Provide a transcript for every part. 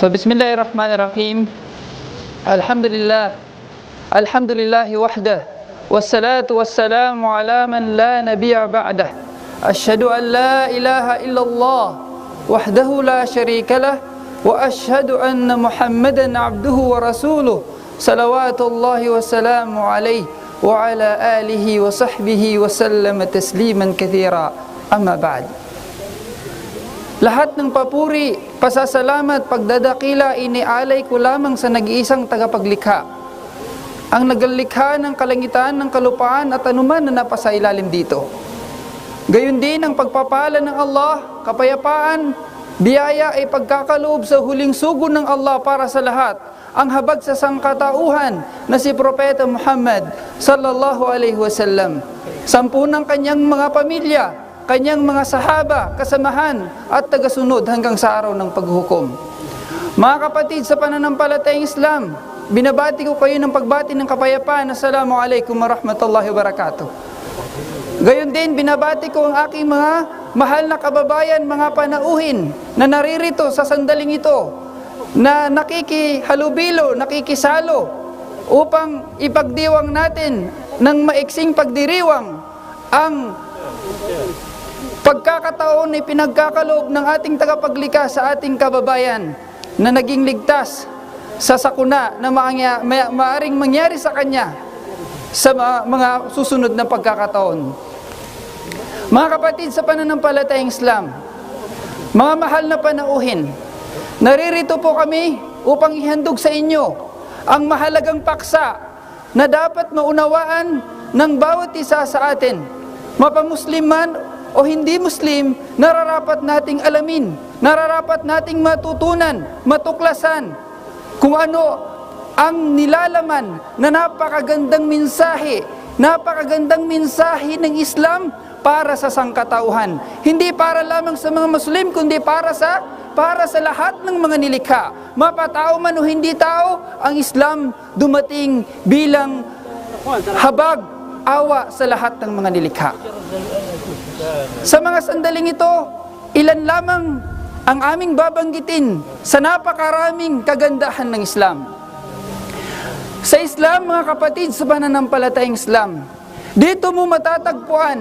فبسم الله الرحمن الرحيم. الحمد لله الحمد لله وحده والصلاة والسلام على من لا نبي بعده. أشهد أن لا إله إلا الله وحده لا شريك له وأشهد أن محمدا عبده ورسوله صلوات الله والسلام عليه وعلى آله وصحبه وسلم تسليما كثيرا. أما بعد. Lahat ng papuri, pasasalamat, pagdadakila, inialay ko lamang sa nag-iisang tagapaglikha. Ang nagalikha ng kalangitan, ng kalupaan at anuman na napasa ilalim dito. Gayon din ang pagpapala ng Allah, kapayapaan, biyaya ay pagkakaloob sa huling sugo ng Allah para sa lahat. Ang habag sa sangkatauhan na si Propeta Muhammad sallallahu alaihi wasallam. Sampu ng kanyang mga pamilya, kanyang mga sahaba, kasamahan at tagasunod hanggang sa araw ng paghukom. Mga kapatid sa pananampalatayang Islam, binabati ko kayo ng pagbati ng kapayapaan. Assalamu alaikum warahmatullahi wabarakatuh. Gayon din, binabati ko ang aking mga mahal na kababayan, mga panauhin na naririto sa sandaling ito na nakikihalubilo, nakikisalo upang ipagdiwang natin ng maiksing pagdiriwang ang pagkakataon ay pinagkakaloob ng ating tagapaglikha sa ating kababayan na naging ligtas sa sakuna na maangya, ma- maaring mangyari sa kanya sa mga, mga susunod na pagkakataon. Mga kapatid sa pananampalatayang Islam, mga mahal na panauhin, naririto po kami upang ihandog sa inyo ang mahalagang paksa na dapat maunawaan ng bawat isa sa atin, mapamuslim man o hindi Muslim, nararapat nating alamin, nararapat nating matutunan, matuklasan kung ano ang nilalaman na napakagandang mensahe, napakagandang mensahe ng Islam para sa sangkatauhan. Hindi para lamang sa mga Muslim, kundi para sa para sa lahat ng mga nilikha. Mapatao man o hindi tao, ang Islam dumating bilang habag, awa sa lahat ng mga nilikha. Sa mga sandaling ito, ilan lamang ang aming babanggitin sa napakaraming kagandahan ng Islam. Sa Islam, mga kapatid, sa pananampalatayang Islam, dito mo matatagpuan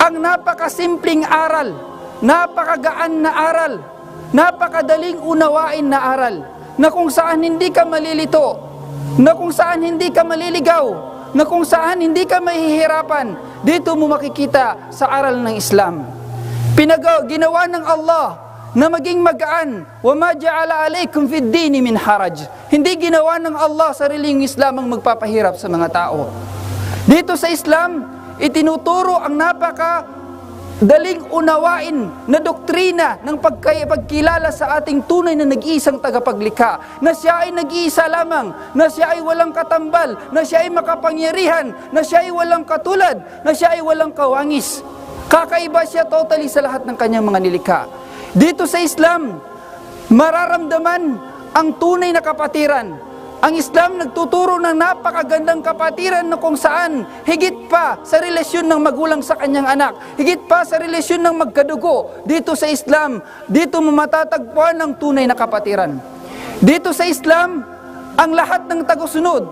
ang napakasimpleng aral, napakagaan na aral, napakadaling unawain na aral, na kung saan hindi ka malilito, na kung saan hindi ka maliligaw, na kung saan hindi ka mahihirapan, dito mo makikita sa aral ng Islam. Pinag ginawa ng Allah na maging magaan, wa ma ja'ala alaykum fid dini min haraj. Hindi ginawa ng Allah sariling Islam ang magpapahirap sa mga tao. Dito sa Islam, itinuturo ang napaka daling unawain na doktrina ng pagkilala sa ating tunay na nag-iisang tagapaglikha, na siya ay nag-iisa lamang, na siya ay walang katambal, na siya ay makapangyarihan, na siya ay walang katulad, na siya ay walang kawangis. Kakaiba siya totally sa lahat ng kanyang mga nilikha. Dito sa Islam, mararamdaman ang tunay na kapatiran. Ang Islam nagtuturo ng napakagandang kapatiran na kung saan higit pa sa relasyon ng magulang sa kanyang anak, higit pa sa relasyon ng magkadugo. Dito sa Islam, dito matatagpuan ang tunay na kapatiran. Dito sa Islam, ang lahat ng tagusunod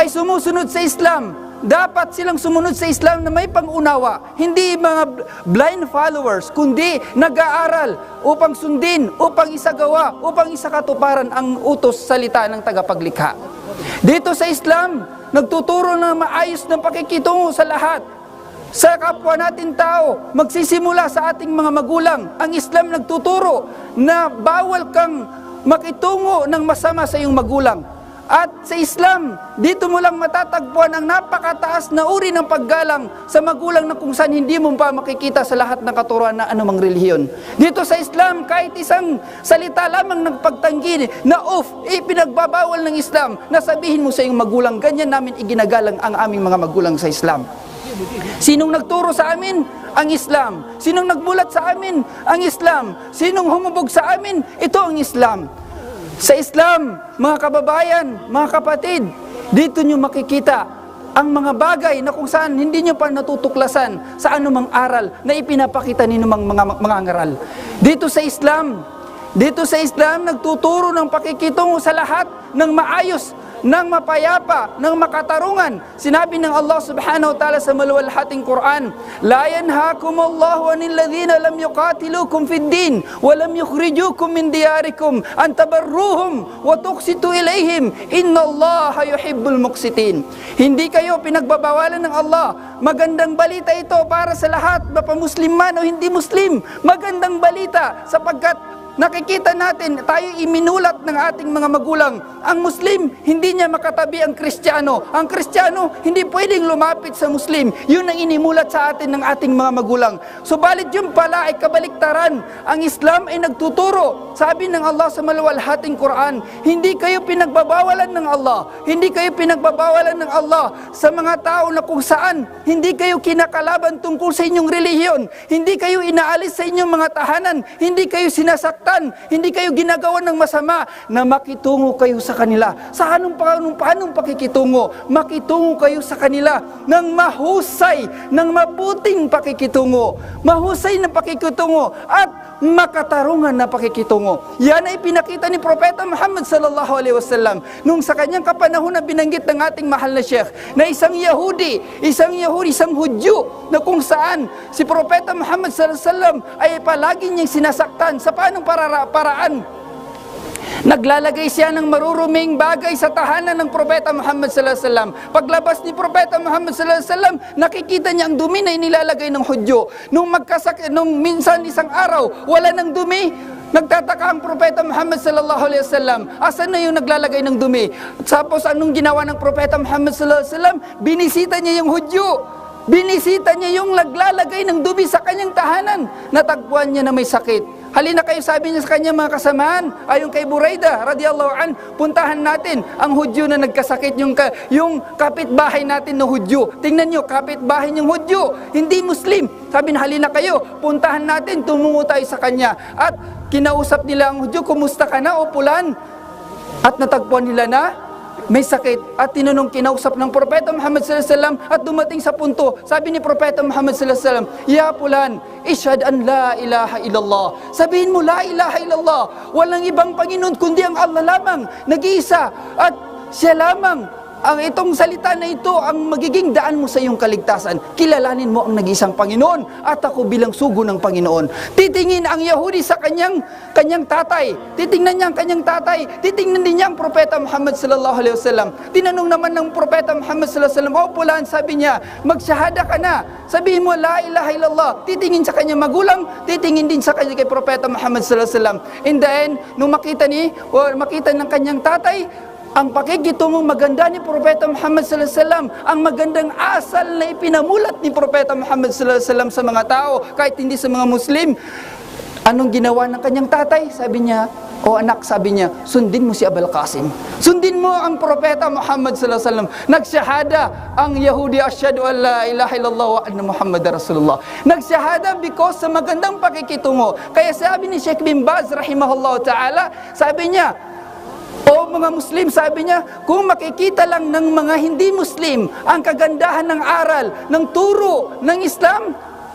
ay sumusunod sa Islam dapat silang sumunod sa Islam na may pangunawa. Hindi mga blind followers, kundi nag-aaral upang sundin, upang isagawa, upang isakatuparan ang utos salita ng tagapaglikha. Dito sa Islam, nagtuturo ng maayos ng pakikitungo sa lahat. Sa kapwa natin tao, magsisimula sa ating mga magulang. Ang Islam nagtuturo na bawal kang makitungo ng masama sa iyong magulang. At sa Islam, dito mo lang matatagpuan ang napakataas na uri ng paggalang sa magulang na kung saan hindi mo pa makikita sa lahat ng katuruan na anumang relihiyon. Dito sa Islam, kahit isang salita lamang ng pagtanggi na off, ipinagbabawal ng Islam na sabihin mo sa iyong magulang, ganyan namin iginagalang ang aming mga magulang sa Islam. Sinong nagturo sa amin? Ang Islam. Sinong nagmulat sa amin? Ang Islam. Sinong humubog sa amin? Ito ang Islam. Sa Islam, mga kababayan, mga kapatid, dito nyo makikita ang mga bagay na kung saan hindi nyo pa natutuklasan sa anumang aral na ipinapakita ni mga, mga, mga ngaral. Dito sa Islam, Dito sa Islam, nagtuturo ng pakikitungo sa lahat ng maayos, ng mapayapa, ng makatarungan. Sinabi ng Allah subhanahu wa ta'ala sa maluwalhating Quran, La yanhakum Allahu anil ladhina lam yuqatilukum fid din, wa lam yukhrijukum min diyarikum, an tabarruhum wa tuqsitu ilayhim, inna Allah yuhibbul muqsitin. Hindi kayo pinagbabawalan ng Allah. Magandang balita ito para sa lahat, mapamuslim man o hindi muslim. Magandang balita sapagkat Nakikita natin, tayo iminulat ng ating mga magulang. Ang Muslim, hindi niya makatabi ang Kristiyano. Ang Kristiyano, hindi pwedeng lumapit sa Muslim. Yun ang inimulat sa atin ng ating mga magulang. Subalit yun pala ay kabaliktaran. Ang Islam ay nagtuturo. Sabi ng Allah sa maluwalhating Quran, hindi kayo pinagbabawalan ng Allah. Hindi kayo pinagbabawalan ng Allah sa mga tao na kung saan hindi kayo kinakalaban tungkol sa inyong relihiyon. Hindi kayo inaalis sa inyong mga tahanan. Hindi kayo sinasaktan. Hindi kayo ginagawa ng masama na makitungo kayo sa kanila. Sa anong paanong, paanong pakikitungo? Makitungo kayo sa kanila ng mahusay, ng mabuting pakikitungo. Mahusay na pakikitungo at makatarungan na pakikitungo. Yan ay pinakita ni Propeta Muhammad sallallahu alaihi wasallam nung sa kanyang kapanahon na binanggit ng ating mahal na Sheikh na isang Yahudi, isang Yahudi, isang Hudyo na kung saan si Propeta Muhammad sallallahu alaihi wasallam ay palagi niyang sinasaktan sa paanong paraan Naglalagay siya ng maruruming bagay sa tahanan ng Propeta Muhammad sallallahu alaihi wasallam. Paglabas ni Propeta Muhammad sallallahu alaihi wasallam, nakikita niya ang dumi na inilalagay ng Hudyo. Nung magkasak nung minsan isang araw, wala ng dumi, Nagtataka ang Propeta Muhammad sallallahu alaihi wasallam, asan na yung naglalagay ng dumi? Tapos anong ginawa ng Propeta Muhammad sallallahu alaihi wasallam? Binisita niya yung Hudyo. Binisita niya yung naglalagay ng dumi sa kanyang tahanan. Natagpuan niya na may sakit. Halina kayo sabi niya sa kanyang mga kasamahan, ayon kay Buraida radhiyallahu an, puntahan natin ang Hudyo na nagkasakit yung yung kapitbahay natin na Hudyo. Tingnan niyo, kapitbahay niyang Hudyo, hindi Muslim. Sabi na halina kayo, puntahan natin, tumungo tayo sa kanya. At kinausap nila ang Hudyo, kumusta ka na o pulan? At natagpuan nila na may sakit at tinanong kinausap ng Propeta Muhammad sallallahu alaihi wasallam at dumating sa punto. Sabi ni Propeta Muhammad sallallahu alaihi wasallam ya pulan ishhad an la ilaha illallah. Sabihin mo la ilaha illallah. Walang ibang Panginoon kundi ang Allah lamang nag-iisa at siya lamang ang itong salita na ito ang magiging daan mo sa iyong kaligtasan. Kilalanin mo ang nag-isang Panginoon at ako bilang sugo ng Panginoon. Titingin ang Yahudi sa kanyang kanyang tatay. Titingnan niya ang kanyang tatay. Titingnan din niya ang propeta Muhammad sallallahu alaihi wasallam. Tinanong naman ng propeta Muhammad sallallahu alaihi wasallam, "O pulan," sabi niya, "Magsyahada ka na. Sabihin mo la ilaha illallah." Titingin sa kanyang magulang, titingin din sa kanya kay propeta Muhammad sallallahu alaihi wasallam. In the end, nung makita ni o makita ng kanyang tatay, ang pakikitungong maganda ni Propeta Muhammad sallallahu alaihi wasallam, ang magandang asal na ipinamulat ni Propeta Muhammad sallallahu alaihi wasallam sa mga tao, kahit hindi sa mga Muslim. Anong ginawa ng kanyang tatay? Sabi niya, o anak, sabi niya, sundin mo si Abul Qasim. Sundin mo ang Propeta Muhammad sallallahu alaihi wasallam. Nagsyahada ang Yahudi, asyhadu an la ilaha illallah wa anna Muhammad Rasulullah. Nagsyahada because sa magandang pakikitungo. Kaya sabi ni Sheikh bin Baz rahimahullah ta'ala, sabi niya, o mga Muslim, sabi niya, kung makikita lang ng mga hindi Muslim ang kagandahan ng aral, ng turo ng Islam,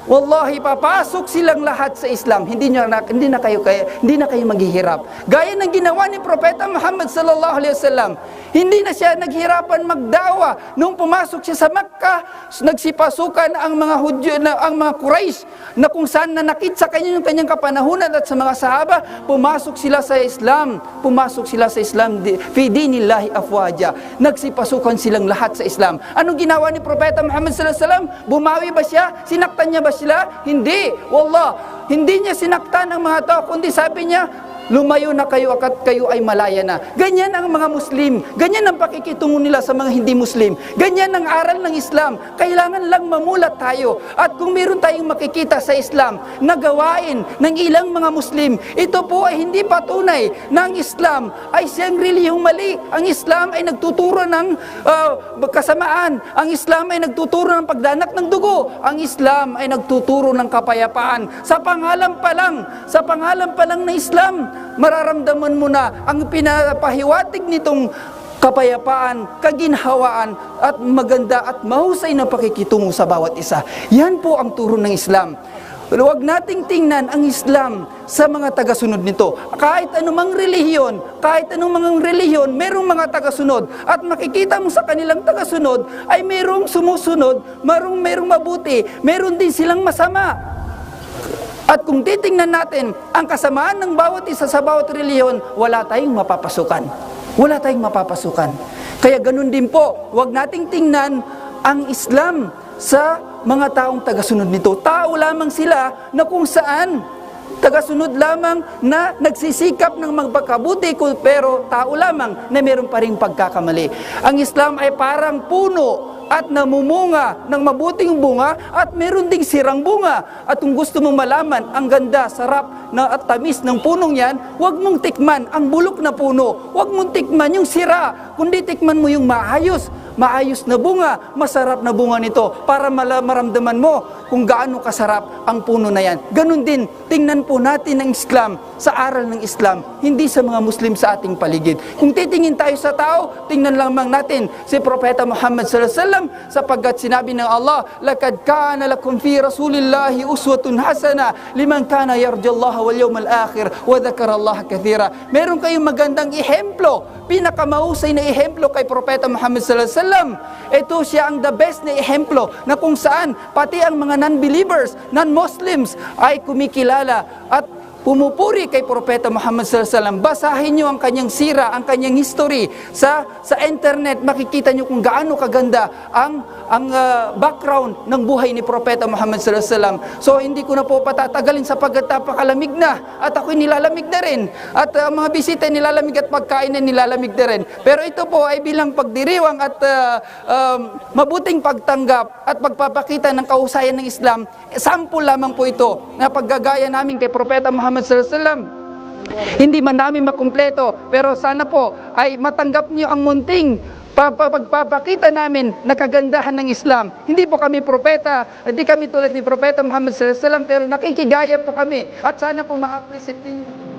Wallahi, papasok silang lahat sa Islam. Hindi na, hindi na kayo kaya, hindi na kayo maghihirap. Gaya ng ginawa ni Propeta Muhammad sallallahu alaihi wasallam. Hindi na siya naghirapan magdawa nung pumasok siya sa Makkah, nagsipasukan ang mga Hudyo na ang mga Quraysh na kung saan nanakit sa kanya yung kanyang kapanahunan at sa mga sahaba, pumasok sila sa Islam. Pumasok sila sa Islam fi dinillahi afwaja. Nagsipasukan silang lahat sa Islam. Anong ginawa ni Propeta Muhammad sallallahu alaihi wasallam? Bumawi ba siya? Sinaktan niya ba sila? Hindi. Wallah, hindi niya sinaktan ang mga tao, kundi sabi niya, lumayo na kayo at kayo ay malaya na. Ganyan ang mga Muslim. Ganyan ang pakikitungo nila sa mga hindi Muslim. Ganyan ang aral ng Islam. Kailangan lang mamulat tayo. At kung meron tayong makikita sa Islam na gawain ng ilang mga Muslim, ito po ay hindi patunay na ang Islam ay siyang reliyong mali. Ang Islam ay nagtuturo ng uh, kasamaan. Ang Islam ay nagtuturo ng pagdanak ng dugo. Ang Islam ay nagtuturo ng kapayapaan. Sa pangalan pa lang, sa pangalan pa lang na Islam, mararamdaman mo na ang pinapahiwatig nitong kapayapaan, kaginhawaan at maganda at mahusay na pakikitungo sa bawat isa. Yan po ang turo ng Islam. Huwag nating tingnan ang Islam sa mga tagasunod nito. Kahit anumang relihiyon, kahit mga relihiyon, merong mga tagasunod. At makikita mo sa kanilang tagasunod ay merong sumusunod, merong merong mabuti, meron din silang masama. At kung titingnan natin ang kasamaan ng bawat isa sa bawat reliyon, wala tayong mapapasukan. Wala tayong mapapasukan. Kaya ganun din po, huwag nating tingnan ang Islam sa mga taong tagasunod nito. Tao lamang sila na kung saan tagasunod lamang na nagsisikap ng magpakabuti pero tao lamang na meron pa rin pagkakamali. Ang Islam ay parang puno at namumunga ng mabuting bunga at meron ding sirang bunga. At kung gusto mong malaman ang ganda, sarap na at tamis ng punong yan, huwag mong tikman ang bulok na puno. Huwag mong tikman yung sira, kundi tikman mo yung maayos. Maayos na bunga, masarap na bunga nito para maramdaman mo kung gaano kasarap ang puno na yan. Ganon din, tingnan po natin ang Islam sa aral ng Islam, hindi sa mga Muslim sa ating paligid. Kung titingin tayo sa tao, tingnan lamang natin si Propeta Muhammad sallallahu sapagkat sinabi ng Allah, "Lakad kana lakum fi Rasulillahi uswatun hasana liman kana yarjullaha wal yawmal akhir wa dhakara Allah kathira." Meron kayong magandang ehemplo, pinakamahusay na ehemplo kay Propeta Muhammad sallallahu alaihi wasallam. Ito siya ang the best na ehemplo na kung saan pati ang mga non-believers, non-Muslims ay kumikilala at pumupuri kay Propeta Muhammad wasallam. Basahin niyo ang kanyang sira, ang kanyang history sa sa internet. Makikita niyo kung gaano kaganda ang ang ah, background ng buhay ni Propeta Muhammad wasallam. So hindi ko na po patatagalin sapagkat napakalamig na at ako'y nilalamig na rin. At ang mga bisita nilalamig at pagkain na nilalamig na rin. Pero ito po ay bilang pagdiriwang at ah, um, mabuting pagtanggap at pagpapakita ng kahusayan ng Islam. Sample lamang po ito na paggagaya namin kay Propeta Muhammad sallallahu alaihi wasallam. Hindi man namin makumpleto, pero sana po ay matanggap niyo ang munting pa- pa- pagpapakita namin na kagandahan ng Islam. Hindi po kami propeta, hindi kami tulad ni Propeta Muhammad sallallahu wasallam, pero nakikigaya po kami. At sana po ma-appreciate niyo.